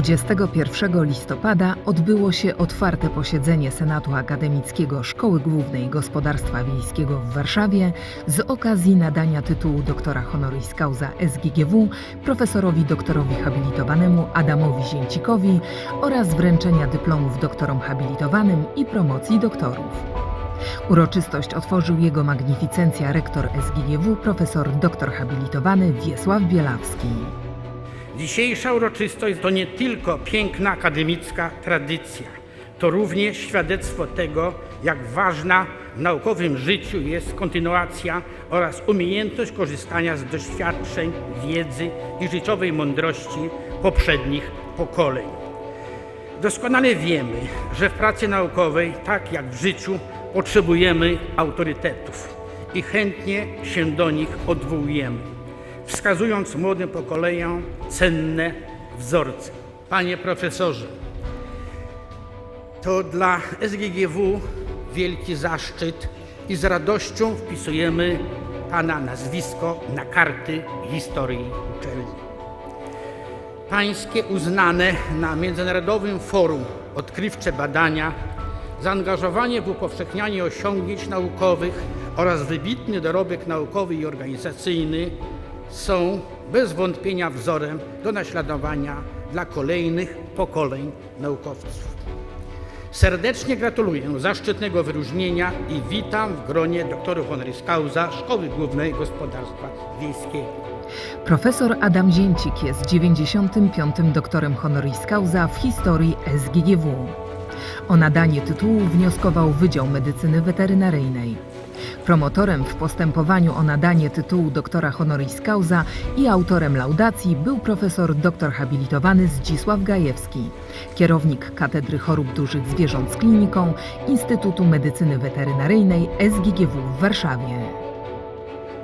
21 listopada odbyło się otwarte posiedzenie Senatu Akademickiego Szkoły Głównej Gospodarstwa Wiejskiego w Warszawie z okazji nadania tytułu doktora honoris causa SGGW profesorowi doktorowi habilitowanemu Adamowi Zięcikowi oraz wręczenia dyplomów doktorom habilitowanym i promocji doktorów. Uroczystość otworzył jego magnificencja rektor SGGW profesor doktor habilitowany Wiesław Bielawski. Dzisiejsza uroczystość to nie tylko piękna akademicka tradycja, to również świadectwo tego, jak ważna w naukowym życiu jest kontynuacja oraz umiejętność korzystania z doświadczeń, wiedzy i życiowej mądrości poprzednich pokoleń. Doskonale wiemy, że w pracy naukowej, tak jak w życiu, potrzebujemy autorytetów i chętnie się do nich odwołujemy wskazując młodym pokoleniom cenne wzorce. Panie profesorze, to dla SGGW wielki zaszczyt i z radością wpisujemy Pana nazwisko na karty historii uczelni. Pańskie uznane na Międzynarodowym Forum Odkrywcze Badania, zaangażowanie w upowszechnianie osiągnięć naukowych oraz wybitny dorobek naukowy i organizacyjny są bez wątpienia wzorem do naśladowania dla kolejnych pokoleń naukowców. Serdecznie gratuluję zaszczytnego wyróżnienia i witam w gronie doktorów honoris causa Szkoły Głównej Gospodarstwa Wiejskiego. Profesor Adam Zięcik jest 95. doktorem honoris causa w historii SGGW. O nadanie tytułu wnioskował Wydział Medycyny Weterynaryjnej. Promotorem w postępowaniu o nadanie tytułu doktora honoris causa i autorem laudacji był profesor doktor habilitowany Zdzisław Gajewski, kierownik Katedry Chorób Dużych Zwierząt z Kliniką Instytutu Medycyny Weterynaryjnej SGGW w Warszawie.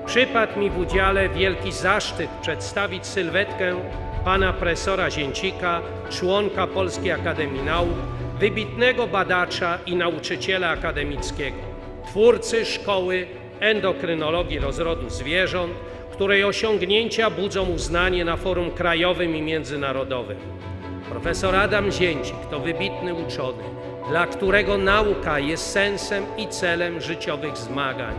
Przypadł mi w udziale wielki zaszczyt przedstawić sylwetkę pana profesora Zięcika, członka Polskiej Akademii Nauk, wybitnego badacza i nauczyciela akademickiego, twórcy szkoły endokrynologii rozrodu zwierząt, której osiągnięcia budzą uznanie na forum krajowym i międzynarodowym. Profesor Adam Zięcik to wybitny uczony, dla którego nauka jest sensem i celem życiowych zmagań.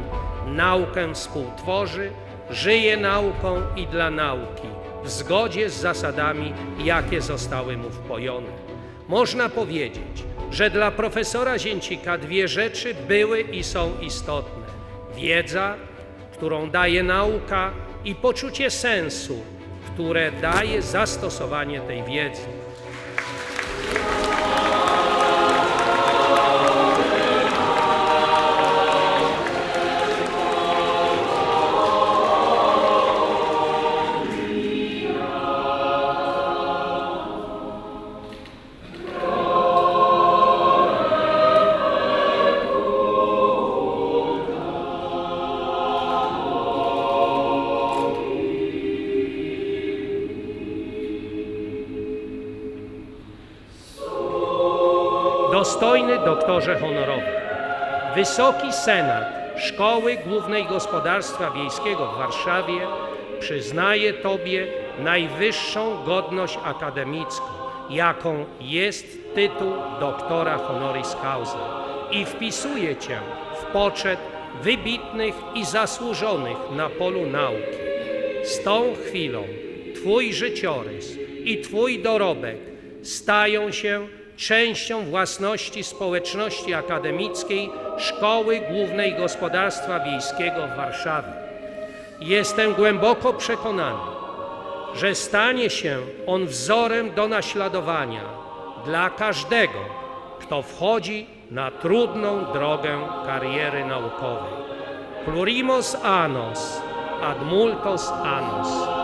Naukę współtworzy, żyje nauką i dla nauki, w zgodzie z zasadami, jakie zostały mu wpojone. Można powiedzieć, że dla profesora Zięcika dwie rzeczy były i są istotne: wiedza, którą daje nauka, i poczucie sensu, które daje zastosowanie tej wiedzy. Dostojny doktorze honorowy, Wysoki Senat Szkoły Głównej Gospodarstwa Wiejskiego w Warszawie przyznaje Tobie najwyższą godność akademicką, jaką jest tytuł doktora honoris causa i wpisuje Cię w poczet wybitnych i zasłużonych na polu nauki. Z tą chwilą Twój życiorys i Twój dorobek stają się częścią własności społeczności akademickiej Szkoły Głównej Gospodarstwa Wiejskiego w Warszawie. Jestem głęboko przekonany, że stanie się on wzorem do naśladowania dla każdego, kto wchodzi na trudną drogę kariery naukowej. Plurimos annos, ad multos annos.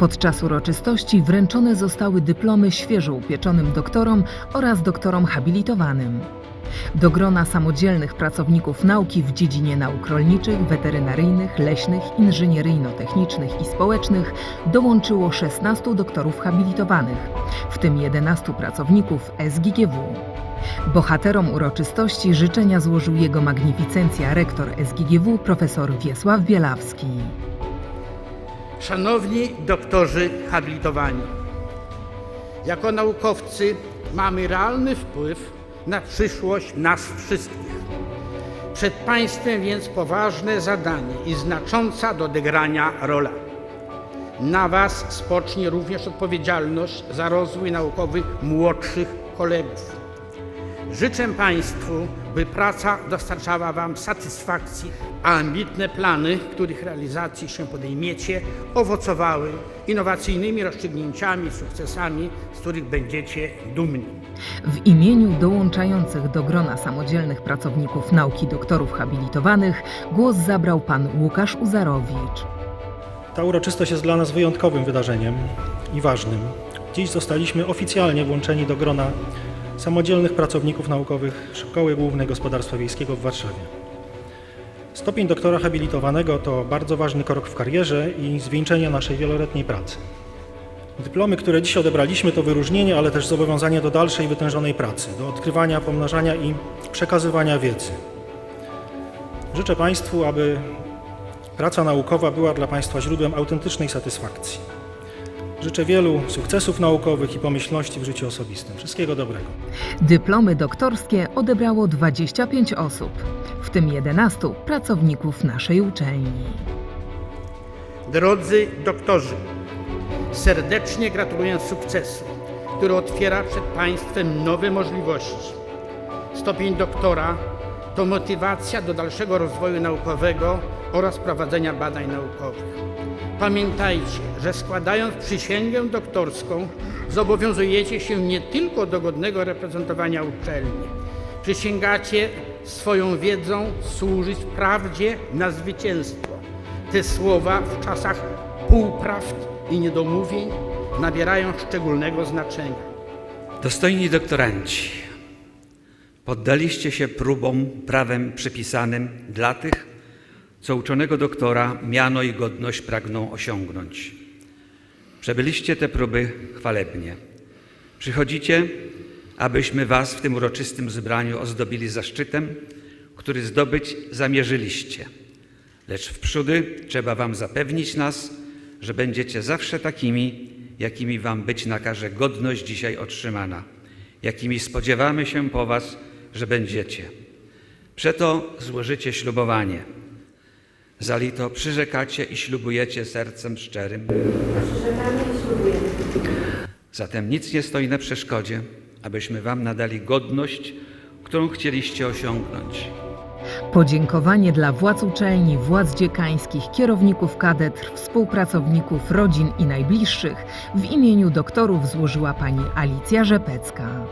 Podczas uroczystości wręczone zostały dyplomy świeżo upieczonym doktorom oraz doktorom habilitowanym. Do grona samodzielnych pracowników nauki w dziedzinie nauk rolniczych, weterynaryjnych, leśnych, inżynieryjno-technicznych i społecznych dołączyło 16 doktorów habilitowanych, w tym 11 pracowników SGGW. Bohaterom uroczystości życzenia złożył jego magnificencja rektor SGGW profesor Wiesław Bielawski. Szanowni doktorzy habilitowani, jako naukowcy mamy realny wpływ na przyszłość nas wszystkich. Przed Państwem więc poważne zadanie i znacząca do odegrania rola. Na Was spocznie również odpowiedzialność za rozwój naukowy młodszych kolegów. Życzę Państwu, by praca dostarczała Wam satysfakcji, a ambitne plany, których realizacji się podejmiecie, owocowały innowacyjnymi rozstrzygnięciami i sukcesami, z których będziecie dumni. W imieniu dołączających do grona samodzielnych pracowników nauki doktorów habilitowanych głos zabrał pan Łukasz Uzarowicz. Ta uroczystość jest dla nas wyjątkowym wydarzeniem i ważnym. Dziś zostaliśmy oficjalnie włączeni do grona samodzielnych pracowników naukowych Szkoły Głównej Gospodarstwa Wiejskiego w Warszawie. Stopień doktora habilitowanego to bardzo ważny krok w karierze i zwieńczenie naszej wieloletniej pracy. Dyplomy, które dziś odebraliśmy, to wyróżnienie, ale też zobowiązanie do dalszej wytężonej pracy, do odkrywania, pomnażania i przekazywania wiedzy. Życzę Państwu, aby praca naukowa była dla Państwa źródłem autentycznej satysfakcji. Życzę wielu sukcesów naukowych i pomyślności w życiu osobistym. Wszystkiego dobrego. Dyplomy doktorskie odebrało 25 osób, w tym 11 pracowników naszej uczelni. Drodzy doktorzy, serdecznie gratuluję sukcesu, który otwiera przed Państwem nowe możliwości. Stopień doktora to motywacja do dalszego rozwoju naukowego oraz prowadzenia badań naukowych. Pamiętajcie, że składając przysięgę doktorską, zobowiązujecie się nie tylko do godnego reprezentowania uczelni. Przysięgacie swoją wiedzą służyć prawdzie na zwycięstwo. Te słowa w czasach półprawd i niedomówień nabierają szczególnego znaczenia. Dostojni doktoranci, poddaliście się próbom prawem przypisanym dla tych, co uczonego doktora miano i godność pragną osiągnąć. Przebyliście te próby chwalebnie. Przychodzicie, abyśmy Was w tym uroczystym zebraniu ozdobili zaszczytem, który zdobyć zamierzyliście. Lecz wprzódy trzeba Wam zapewnić nas, że będziecie zawsze takimi, jakimi Wam być nakaże godność dzisiaj otrzymana, jakimi spodziewamy się po Was, że będziecie. Przeto złożycie ślubowanie. Zalito przyrzekacie i ślubujecie sercem szczerym. Zatem nic nie stoi na przeszkodzie, abyśmy Wam nadali godność, którą chcieliście osiągnąć. Podziękowanie dla władz uczelni, władz dziekańskich, kierowników katedr, współpracowników, rodzin i najbliższych w imieniu doktorów złożyła pani Alicja Rzepecka.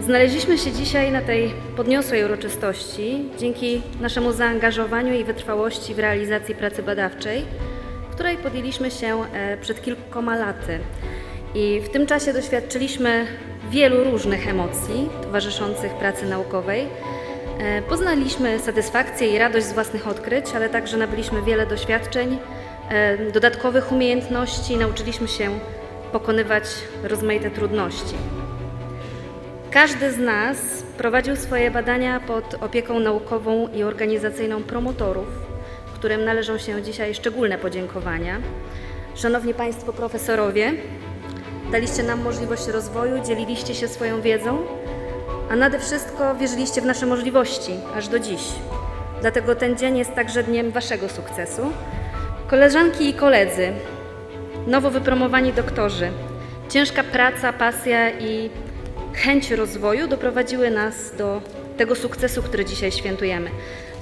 Znaleźliśmy się dzisiaj na tej podniosłej uroczystości dzięki naszemu zaangażowaniu i wytrwałości w realizacji pracy badawczej, której podjęliśmy się e, przed kilkoma laty. I w tym czasie doświadczyliśmy wielu różnych emocji towarzyszących pracy naukowej. E, Poznaliśmy satysfakcję i radość z własnych odkryć, ale także nabyliśmy wiele doświadczeń, e, dodatkowych umiejętności, nauczyliśmy się pokonywać rozmaite trudności. Każdy z nas prowadził swoje badania pod opieką naukową i organizacyjną promotorów, którym należą się dzisiaj szczególne podziękowania. Szanowni Państwo profesorowie, daliście nam możliwość rozwoju, dzieliliście się swoją wiedzą, a nade wszystko wierzyliście w nasze możliwości aż do dziś. Dlatego ten dzień jest także dniem Waszego sukcesu. Koleżanki i koledzy, nowo wypromowani doktorzy, ciężka praca, pasja i chęć rozwoju doprowadziły nas do tego sukcesu, który dzisiaj świętujemy.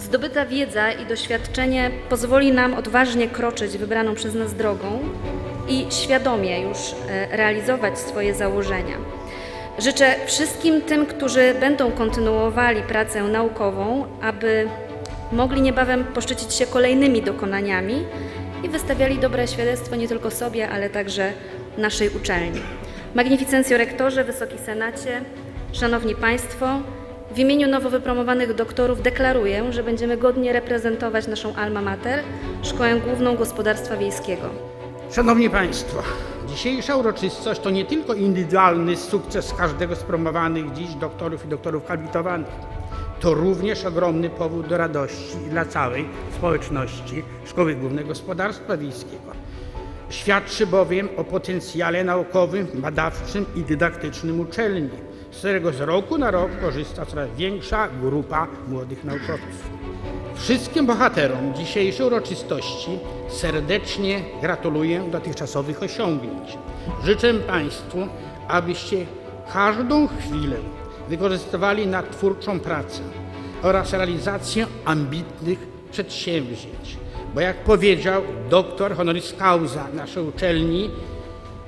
Zdobyta wiedza i doświadczenie pozwoli nam odważnie kroczyć wybraną przez nas drogą i świadomie już e, realizować swoje założenia. Życzę wszystkim tym, którzy będą kontynuowali pracę naukową, aby mogli niebawem poszczycić się kolejnymi dokonaniami i wystawiali dobre świadectwo nie tylko sobie, ale także naszej uczelni. Magnificencjo rektorze, Wysoki Senacie, Szanowni Państwo, w imieniu nowo wypromowanych doktorów deklaruję, że będziemy godnie reprezentować naszą alma mater, Szkołę Główną Gospodarstwa Wiejskiego. Szanowni Państwo, Dzisiejsza uroczystość to nie tylko indywidualny sukces każdego z promowanych dziś doktorów i doktorów habilitowanych. To również ogromny powód do radości dla całej społeczności Szkoły Głównej Gospodarstwa Wiejskiego. Świadczy bowiem o potencjale naukowym, badawczym i dydaktycznym uczelni, z którego z roku na rok korzysta coraz większa grupa młodych naukowców. Wszystkim bohaterom dzisiejszej uroczystości serdecznie gratuluję dotychczasowych osiągnięć. Życzę Państwu, abyście każdą chwilę wykorzystywali na twórczą pracę oraz realizację ambitnych przedsięwzięć. Bo jak powiedział doktor honoris causa naszej uczelni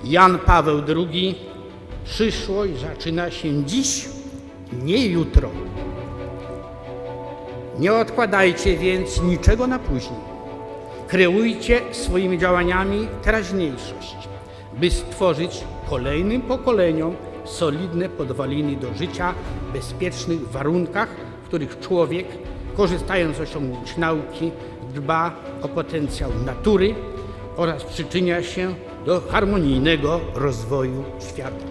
Jan Paweł II, przyszłość zaczyna się dziś, nie jutro. Nie odkładajcie więc niczego na później. Kreujcie swoimi działaniami teraźniejszość, by stworzyć kolejnym pokoleniom solidne podwaliny do życia w bezpiecznych warunkach, w których człowiek, korzystając z osiągnięć nauki, dba o potencjał natury oraz przyczynia się do harmonijnego rozwoju świata.